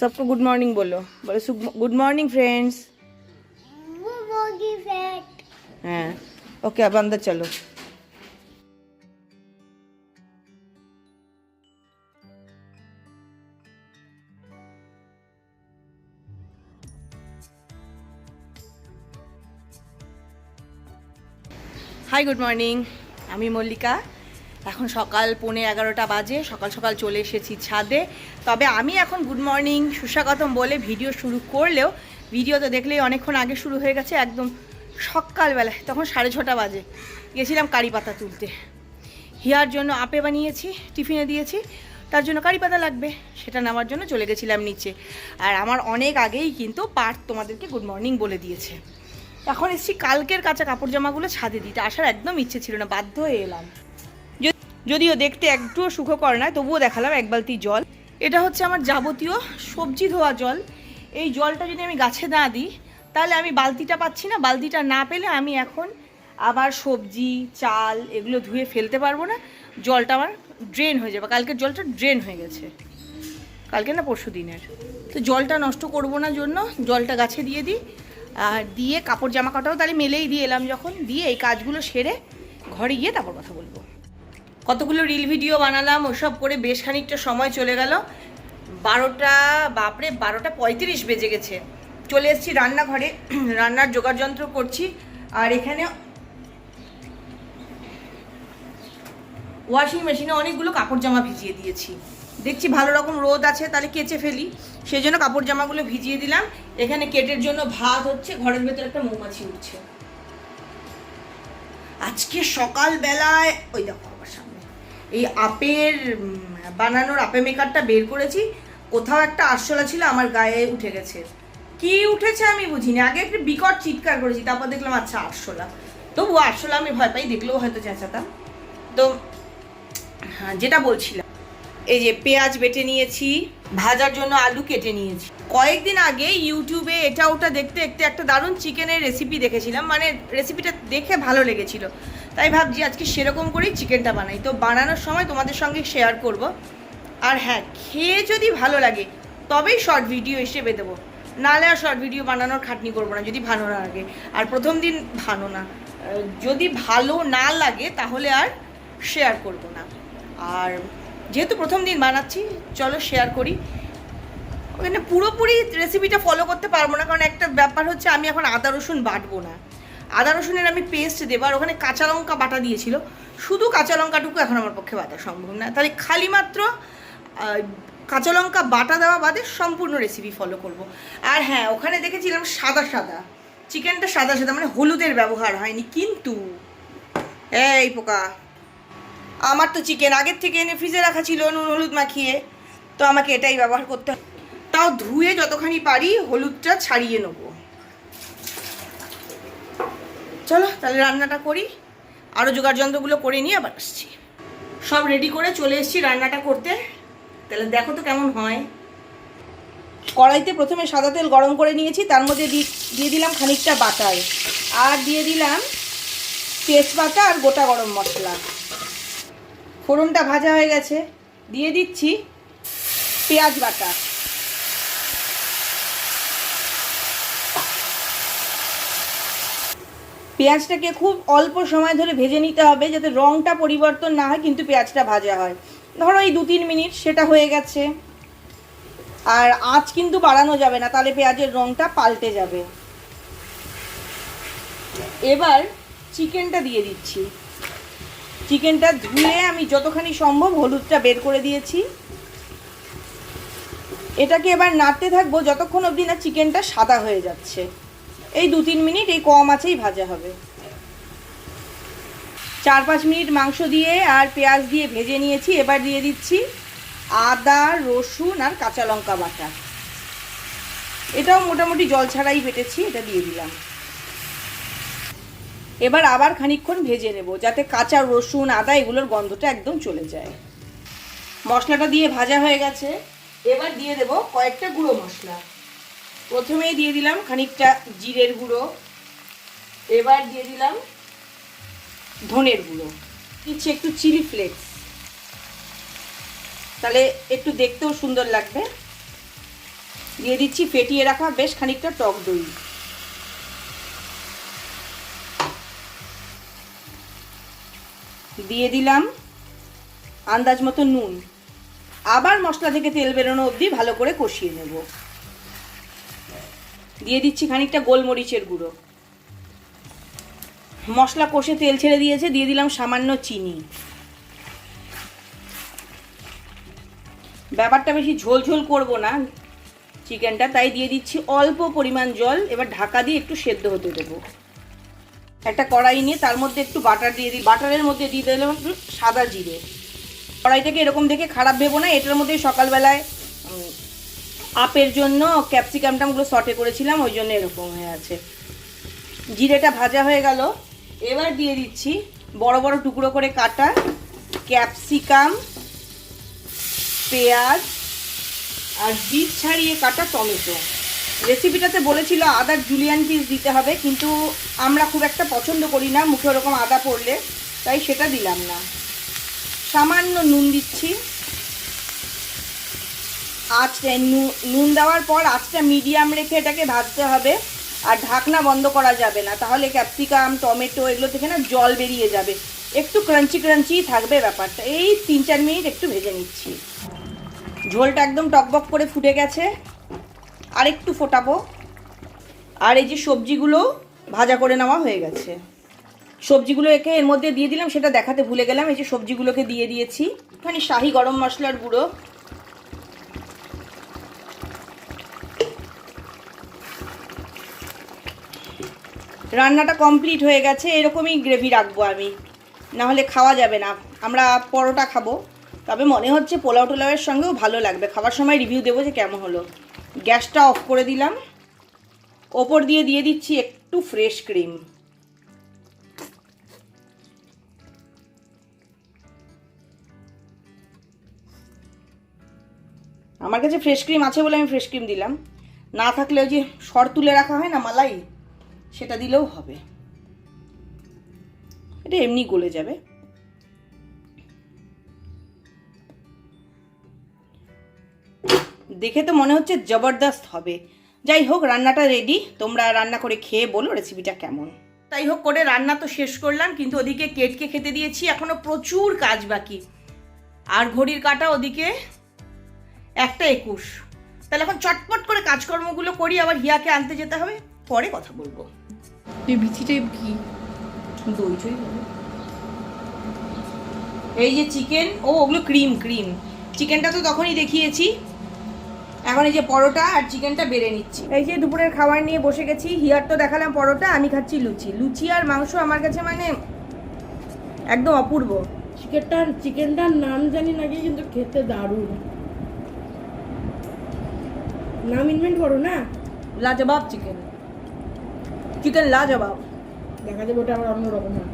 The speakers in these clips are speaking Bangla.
सबको गुड मॉर्निंग बोलो बोलो good morning friends bogie fat हाँ ओके अब अंदर चलो হাই গুড মর্নিং আমি মল্লিকা এখন সকাল পৌনে এগারোটা বাজে, সকাল সকাল চলে এসেছি ছাদে। তবে আমি এখন গুড মর্নিং সুস্বাগতম বলে ভিডিও শুরু করলেও ভিডিও তো দেখলেই অনেকক্ষণ আগে শুরু হয়ে গেছে, একদম সকালবেলায় তখন সাড়ে ছটা বাজে। গেছিলাম কারি পাতা তুলতে। হিয়ার জন্য আপে বানিয়েছি, টিফিনে দিয়েছি, তার জন্য কারি পাতা লাগবে, সেটা নেওয়ার জন্য চলে গেছিলাম নিচে। আর আমার অনেক আগেই কিন্তু পার্ট তোমাদেরকে গুড মর্নিং বলে দিয়েছে। এখন এসছি কালকের কাঁচা কাপড় জামাগুলো ছাদে দিতে, আসার একদম ইচ্ছে ছিল না, বাধ্য হয়ে এলাম। যদিও দেখতে একটুও সুখকর নয়, তবুও দেখালাম এক বালতি জল। এটা হচ্ছে আমার যাবতীয় সবজি ধোয়া জল। এই জলটা যদি আমি গাছে না দিই, তাহলে আমি বালতিটা পাচ্ছি না। বালতিটা না পেলে আমি এখন আবার সবজি, চাল এগুলো ধুয়ে ফেলতে পারব না। জলটা আমার ড্রেন হয়ে যাবে। কালকের জলটা ড্রেন হয়ে গেছে। কালকে না পরশু দিনের। তো জলটা নষ্ট করব না জন্য জলটা গাছে দিয়ে দিই। আর দিয়ে কাপড় জামা কাটাও তাহলে মেলেই দিয়ে এলাম যখন। দিয়ে এই কাজগুলো সেরে ঘরে গিয়ে তারপর কথা বলব। কতগুলো রিল ভিডিও বানালাম, ওসব করে বেশ খানিকটা সময় চলে গেল। বারোটা, বাপরে, বারোটা পঁয়ত্রিশ বেজে গেছে। চলে এসেছি রান্নাঘরে, রান্নার জোগাড় যন্ত্র করছি। আর এখানে ওয়াশিং মেশিনে অনেকগুলো কাপড় জামা ভিজিয়ে দিয়েছি। দেখছি ভালো রকম রোদ আছে, তাহলে কেচে ফেলি। সেই জন্য কাপড় জামাগুলো ভিজিয়ে দিলাম। এখানে কেটের জন্য ভাত হচ্ছে, ঘরের ভেতরে একটা মৌমাছি উঠছে। আজকে সকালবেলায়, ওই দেখো এই আপের বানানোর আপে মেকারটা বের করেছি। কোথাও একটা আরশোলা ছিল, আমার গায়ে উঠে গেছে। কি উঠেছে আমি বুঝিনি। আগে একটু বিকট চিৎকার করেছি, তারপর দেখলাম আচ্ছা আরশোলা। তবু আরশোলা আমি ভয় পাই, দেখলেও হয়তো চেঁচাতাম। তো হ্যাঁ যেটা বলছিলাম। এই যে পেঁয়াজ বেটে নিয়েছি, ভাজার জন্য আলু কেটে নিয়েছি। কয়েকদিন আগে ইউটিউবে এটা ওটা দেখতে দেখতে একটা দারুণ চিকেনের রেসিপি দেখেছিলাম মানে রেসিপিটা দেখে ভালো লেগেছিল। তাই ভাবছি আজকে সেরকম করেই চিকেনটা বানাই। তো বানানোর সময় তোমাদের সঙ্গে শেয়ার করব। আর হ্যাঁ খেয়ে যদি ভালো লাগে, তবেই শর্ট ভিডিও হিসেবে দেবো। নাহলে আর শর্ট ভিডিও বানানোর খাটনি করব না, যদি ভালো না লাগে। আর প্রথম দিন ভালো না। যদি ভালো না লাগে, তাহলে আর শেয়ার করব না। আর যেহেতু প্রথম দিন বানাচ্ছি, চলো শেয়ার করি। ওখানে পুরোপুরি রেসিপিটা ফলো করতে পারব না, কারণ একটা ব্যাপার হচ্ছে আমি এখন আদা রসুন বাটবো না। আদা রসুনের আমি পেস্ট দেবো, আর ওখানে কাঁচা লঙ্কা বাটা দিয়েছিল। শুধু কাঁচা লঙ্কাটুকু এখন আমার পক্ষে বাটা সম্ভব না। তাহলে খালি মাত্র কাঁচা লঙ্কা বাটা দেওয়া বাদে সম্পূর্ণ রেসিপি ফলো করব। আর হ্যাঁ ওখানে দেখেছিলাম সাদা সাদা। চিকেনটা সাদা সাদা মানে হলুদের ব্যবহার হয়নি, কিন্তু এই পোকা। আমার তো চিকেন আগের থেকে এনে ফ্রিজে রাখা ছিল, নুন, হলুদ মাখিয়ে। তো আমাকে এটাই ব্যবহার করতে হবে তাও ধুয়ে যতখানি পারি হলুদটা ছাড়িয়ে নেব। চলো, তাহলে রান্নাটা করি। আরও জোগাড় যন্ত্রগুলো করে নিয়ে আবার আসছি। সব রেডি করে চলে এসেছি রান্নাটা করতে। তাহলে দেখো তো কেমন হয়। কড়াইতে প্রথমে সাদা তেল গরম করে নিয়েছি, তার মধ্যে দিয়ে দিলাম খানিকটা বাটার। আর দিয়ে দিলাম তেজপাতা আর গোটা গরম মশলা। ফোড়নটা ভাজা হয়ে গেছে। দিয়ে দিচ্ছি পেঁয়াজ বাটা। পেঁয়াজটাকে খুব অল্প সময় ধরে ভেজে নিতে হবে যাতে রঙটা পরিবর্তন না হয়, কিন্তু পেঁয়াজটা ভাজা হয়। ধরো এই দু তিন মিনিট সেটা হয়ে গেছে। আর আঁচ কিন্তু বাড়ানো যাবে না, তাহলে পেঁয়াজের রঙটা পাল্টে যাবে। এবার চিকেনটা দিয়ে দিচ্ছি। চিকেনটা ধুয়ে আমি যতখানি সম্ভব হলুদটা বের করে দিয়েছি। এটাকে এবার নাড়তে থাকব যতক্ষণ অবধি না চিকেনটা সাদা হয়ে যাচ্ছে। এই দু তিন মিনিট, এই কম আছেই ভাজা হবে। চার পাঁচ মিনিট মাংস দিয়ে আর পেঁয়াজ দিয়ে ভেজে নিয়েছি। এবার দিয়ে দিচ্ছি আদা, রসুন আর কাঁচা লঙ্কা বাটা। এটাও মোটামুটি জল ছাড়াই বেটেছি এটা দিয়ে দিলাম। এবার আবার খানিকক্ষণ ভেজে নেব, যাতে কাঁচা রসুন, আদা এগুলোর গন্ধটা একদম চলে যায়। মশলাটা দিয়ে ভাজা হয়ে গেছে। এবার দিয়ে দেব কয়েকটা গুঁড়ো মশলা। প্রথমেই দিয়ে দিলাম খানিকটা জিরের গুঁড়ো। এবার দিয়ে দিলাম ধনের গুঁড়ো। দিচ্ছি একটু চিলি ফ্লেক্স। তাহলে একটু দেখতেও সুন্দর লাগবে। দিয়ে দিচ্ছি ফেটিয়ে রাখা বেশ খানিকটা টক দই। দিয়ে দিলাম আন্দাজ মতো নুন। আবার মশলা থেকে তেল বেরোনো অবধি ভালো করে কষিয়ে নেব। দিয়ে দিচ্ছি খানিকটা গোলমরিচের গুঁড়ো। মশলা কষে তেল ছেড়ে দিয়েছে, দিয়ে দিলাম সামান্য চিনি। ব্যাপারটা বেশি ঝোল ঝোল করব না চিকেনটা, তাই দিয়ে দিচ্ছি অল্প পরিমাণ জল। এবার ঢাকা দিয়ে একটু সেদ্ধ হতে দেবো। একটা কড়াই নিয়ে তার মধ্যে একটু বাটার দিয়ে দিই। বাটারের মধ্যে দিয়ে দিলাম সাদা জিরে। কড়াইটাকে এরকম দেখে খারাপ ভেবো না, এটার মধ্যে সকালবেলায় আপের জন্য ক্যাপসিকামটামগুলো সটে করেছিলাম, ওই জন্য এরকম হয়ে আছে। জিরেটা ভাজা হয়ে গেল। এবার দিয়ে দিচ্ছি বড় বড় টুকরো করে কাটা ক্যাপসিকাম, পেঁয়াজ আর বীজ ছাড়িয়ে কাটা টমেটো। রেসিপিটাতে বলেছিল আদার জুলিয়ান পিস দিতে হবে, কিন্তু আমরা খুব একটা পছন্দ করি না, মুখে ওরকম আদা পড়লে, তাই সেটা দিলাম না। সামান্য নুন দিচ্ছি। আঁচটা, নু- নুন দেওয়ার পর আঁচটা মিডিয়াম রেখে এটাকে ভাজতে হবে, আর ঢাকনা বন্ধ করা যাবে না, তাহলে ক্যাপসিকাম টমেটো এগুলো থেকে না জল বেরিয়ে যাবে। একটু ক্রাঞ্চি ক্রাঞ্চি থাকবে ব্যাপারটা। এই তিন চার মিনিট একটু ভেজে নিচ্ছি। ঝোলটা একদম টকবক করে ফুটে গেছে। আর একটু ফোটাবো। আর এই যে সবজিগুলো ভাজা করে নেওয়া হয়ে গেছে। সবজিগুলো একে এর মধ্যে দিয়ে দিলাম, সেটা দেখাতে ভুলে গেলাম। এই যে সবজিগুলোকে দিয়ে দিয়েছি। একটুখানি শাহি গরম মশলার গুঁড়ো। রান্নাটা কমপ্লিট হয়ে গেছে, এরকমই গ্রেভি রাখব আমি। না হলে খাওয়া যাবে না। আমরা পরোটা খাব। তবে মনে হচ্ছে পোলাও টোলাওয়ের সঙ্গেও ভালো লাগবে। খাবার সময় রিভিউ দেবো যে কেমন হলো। গ্যাসটা অফ করে দিলাম। ওপর দিয়ে দিয়ে দিচ্ছি একটু ফ্রেশ ক্রিম। আমার কাছে ফ্রেশ ক্রিম আছে বলে আমি ফ্রেশ ক্রিম দিলাম। না থাকলে ওই যে সর তুলে রাখা হয় না মালাই, সেটা দিলেও হবে। এটা এমনি গলে যাবে। দেখে তো মনে হচ্ছে জবরদস্ত হবে। যাই হোক রান্নাটা রেডি তোমরা রান্না করে খেয়ে বলো রেসিপিটা কেমন। তাই হোক করে রান্না তো শেষ করলাম কিন্তু ওদিকে কেটকে খেতে দিয়েছি। এখনও প্রচুর কাজ বাকি। আর ঘড়ির কাটা ওদিকে একটা একুশ। তাহলে এখন চটপট করে কাজকর্মগুলো করি আবার হিয়াকে আনতে যেতে হবে। পরে কথা বলব। এই বিচিটাই কি? দই চই এই যে চিকেন ও ওগুলো ক্রিম ক্রিম চিকেনটা তো তখনই দেখিয়েছি। এখন এই যে পরোটা আর চিকেনটা বেড়ে নিচ্ছি। এই যে দুপুরের খাবার নিয়ে বসে গেছি হিয়ার তো দেখালাম পরোটা আমি খাচ্ছি লুচি। লুচি আর মাংস আমার কাছে মানে একদম অপূর্ব। চিকেনটার চিকেনটার নাম জানি না কি কিন্তু খেতে দারুণ। নাম ইনভেন্ট করো না। লাজবাব চিকেন। চিকেন লাজবাব। দেখা যাবে ওটা আবার অন্যরকম হয়।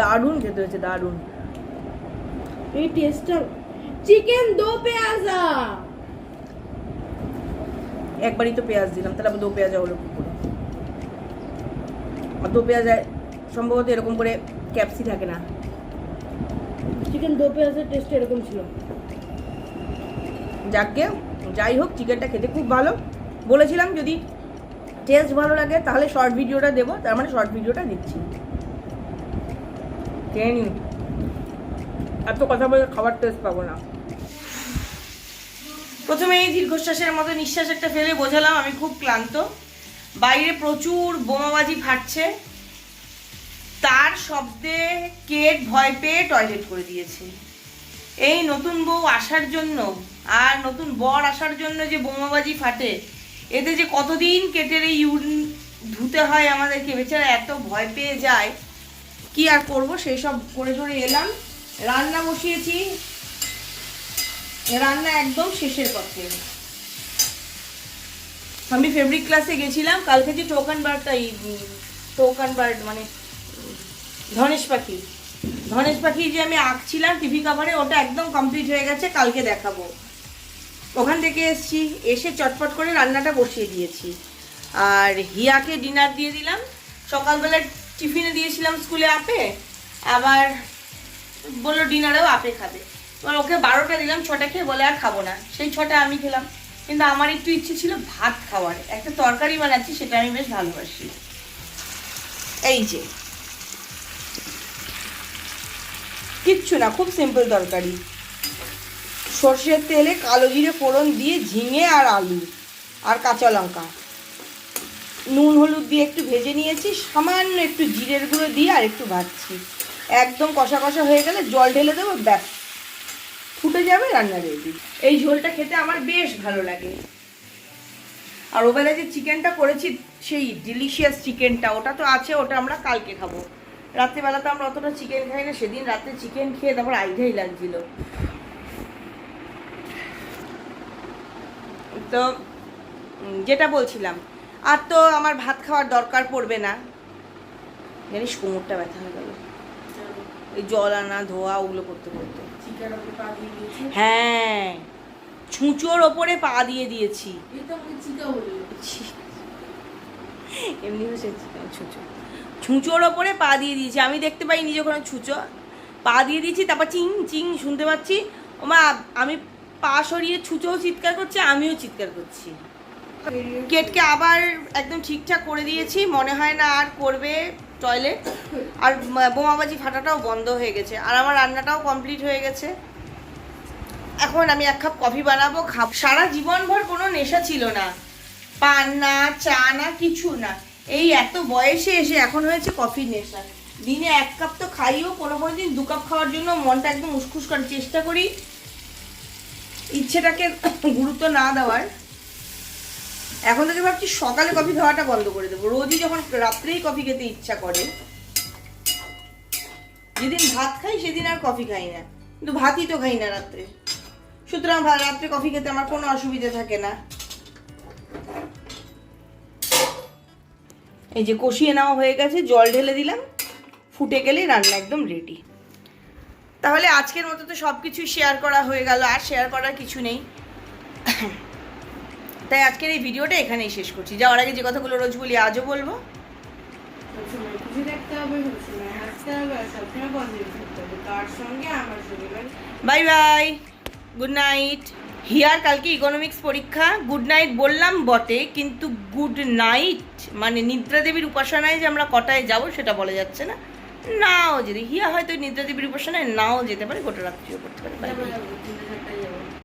দারুণ খেতে হয়েছে দারুণ। এই টেস্টটা চিকেন দো পেঁয়াজা! একবারই তো পেঁয়াজ দিলাম তাহলে আবার দো পেঁয়াজা হলো কি করে? আর দো পেঁয়াজায় সম্ভবত এরকম করে ক্যাপসি থাকে না। চিকেন দো পেঁয়াজের টেস্ট এরকম ছিল। যাকে যাই হোক চিকেনটা খেতে খুব ভালো। বলেছিলাম যদি টেস্ট ভালো লাগে তাহলে শর্ট ভিডিওটা দেবো তার মানে শর্ট ভিডিওটা দিচ্ছি। খেয়ে নিন এত কথা বলে খাবার টেস্ট পাবো না। প্রথমে এই দীর্ঘশ্বাসের মতো নিঃশ্বাস একটা ফেলে বোঝালাম, আমি খুব ক্লান্ত। বাইরে প্রচুর বোমাবাজি ফাটছে। তার শব্দে কেট ভয় পেয়ে টয়লেট করে দিয়েছে। এই নতুন বউ আসার জন্য আর নতুন বর আসার জন্য যে বোমাবাজি ফাটে, এতে যে কতদিন কেটের এই ইউরিন ধুতে হয় আমাদেরকে, বেচারা এত ভয় পেয়ে যায়। কি আর করব? সেই সব করে করে এলাম। রান্না বসিয়েছি। রান্না একদম শেষের পথে। আমি ফেব্রিক ক্লাসে গেছিলাম, কালকে যে টোকান বার্ডটা এই টোকান বার্ড মানে ধনেশ পাখি। ধনেশ পাখি যে আমি আঁকছিলাম টিভি কাভারে ওটা একদম কমপ্লিট হয়ে গেছে, কালকে দেখাবো। ওখান থেকে এসছি, এসে চটপট করে রান্নাটা বসিয়ে দিয়েছি। আর হিয়াকে ডিনার দিয়ে দিলাম। সকালবেলা টিফিনে দিয়েছিলাম স্কুলে আপে, আবার বলল ডিনারেও আপে খাবে। এবার ওকে বারোটা দিলাম, ছটা খেয়ে বলে আর খাব না। সেই ছটা আমি খেলাম। কিন্তু আমার একটু ইচ্ছে ছিল ভাত খাওয়ার। একটা তরকারি বানাচ্ছি, সেটা আমি বেশ ভালোবাসি। এই যে। কিচ্ছু না, খুব সিম্পল তরকারি। সর্ষের তেলে কালো জিরে ফোড়ন দিয়ে ঝিঙে আর আলু আর কাঁচা লঙ্কা। নুন হলুদ দিয়ে একটু ভেজে নিয়েছি, সামান্য একটু জিরের গুঁড়ো দিয়ে আর একটু ভাজছি। একদম কষা কষা হয়ে গেলে জল ঢেলে দেবো, ব্যাস। ফুটে যাবে, রান্না রেডি এই ঝোলটা খেতে আমার বেশ ভালো লাগে। আর ওবেলা যে চিকেনটা করেছি, সেই ডিলিশিয়াস চিকেনটা, ওটা তো আছে, ওটা আমরা কালকে খাব। রাত্রিবেলা তো আমরা অতটা চিকেন খাই না, সেদিন রাতে চিকেন খেয়ে তারপর আইডিয়াই লাগছিল। তো যেটা বলছিলাম, আর তো আমার ভাত খাওয়ার দরকার পড়বে না। জানিস কোমরটা ব্যথা হয়ে গেল। এই জল আনা, ধোয়া, ওগুলো করতে করতে। হ্যাঁ ছুঁচোর ওপরে পা দিয়ে দিয়েছি। এমনি ছুঁচো। ছুঁচোর ওপরে পা দিয়ে দিয়েছি। আমি দেখতে পাইনি যখন ছুঁচো। পা দিয়ে দিয়েছি তারপর চিং চিং শুনতে পাচ্ছি। ওমা আমি পা সরিয়ে ছুঁচোও চিৎকার করছে আমিও চিৎকার করছি। কেটকে আবার একদম ঠিকঠাক করে দিয়েছি। মনে হয় না আর করবে। টয়লেট আর বোমাবাজি ফাটাটাও বন্ধ হয়ে গেছে। আর আমার রান্নাটাও কমপ্লিট হয়ে গেছে। এখন আমি এক কাপ কফি বানাবো, খাব। সারা জীবনভর কোনো নেশা ছিল না। পান না, চা না, কিছু না। এই এত বয়সে এসে এখন হয়েছে কফির নেশা। দিনে এক কাপ তো খাইও, কোনো কোনো দিন দু কাপ খাওয়ার জন্য মনটা একদম উসখুস করার চেষ্টা করি। ইচ্ছেটাকে গুরুত্ব না দেওয়ার। এখন থেকে ভাবছি সকালে কফি খাওয়াটা বন্ধ করে দেবো। রোজই যখন রাত্রেই কফি খেতে ইচ্ছা করে, যেদিন ভাত খাই সেদিন আর কফি খাই না। কিন্তু ভাতই তো খাই না রাত্রে। সুতরাং রাত্রে কফি খেতে আমার কোনো অসুবিধা থাকে না। এই যে কষিয়ে নেওয়া হয়ে গেছে, জল ঢেলে দিলাম। ফুটে গেলে রান্না একদম রেডি তাহলে আজকের মতো তো সব কিছু শেয়ার করা হয়ে গেল, আর শেয়ার করার কিছু নেই। তাই আজকের এই ভিডিওটা এখানেই শেষ করছি। যাওয়ার আগে যে কথাগুলো রোজ বলি, আজও বলব। Bye bye. Good night. Here, কালকে ইকোনমিক্স পরীক্ষা। গুড নাইট বললাম বটে, কিন্তু গুড নাইট মানে নিদ্রা দেবীর উপাসনায় যে আমরা কটায় যাব সেটা বলা যাচ্ছে না। নাও যদি হিয়া হয়তো নিদ্রা দেবীর উপাসনায় নাও যেতে পারে, গোটা রাত্রিও করতে পারে।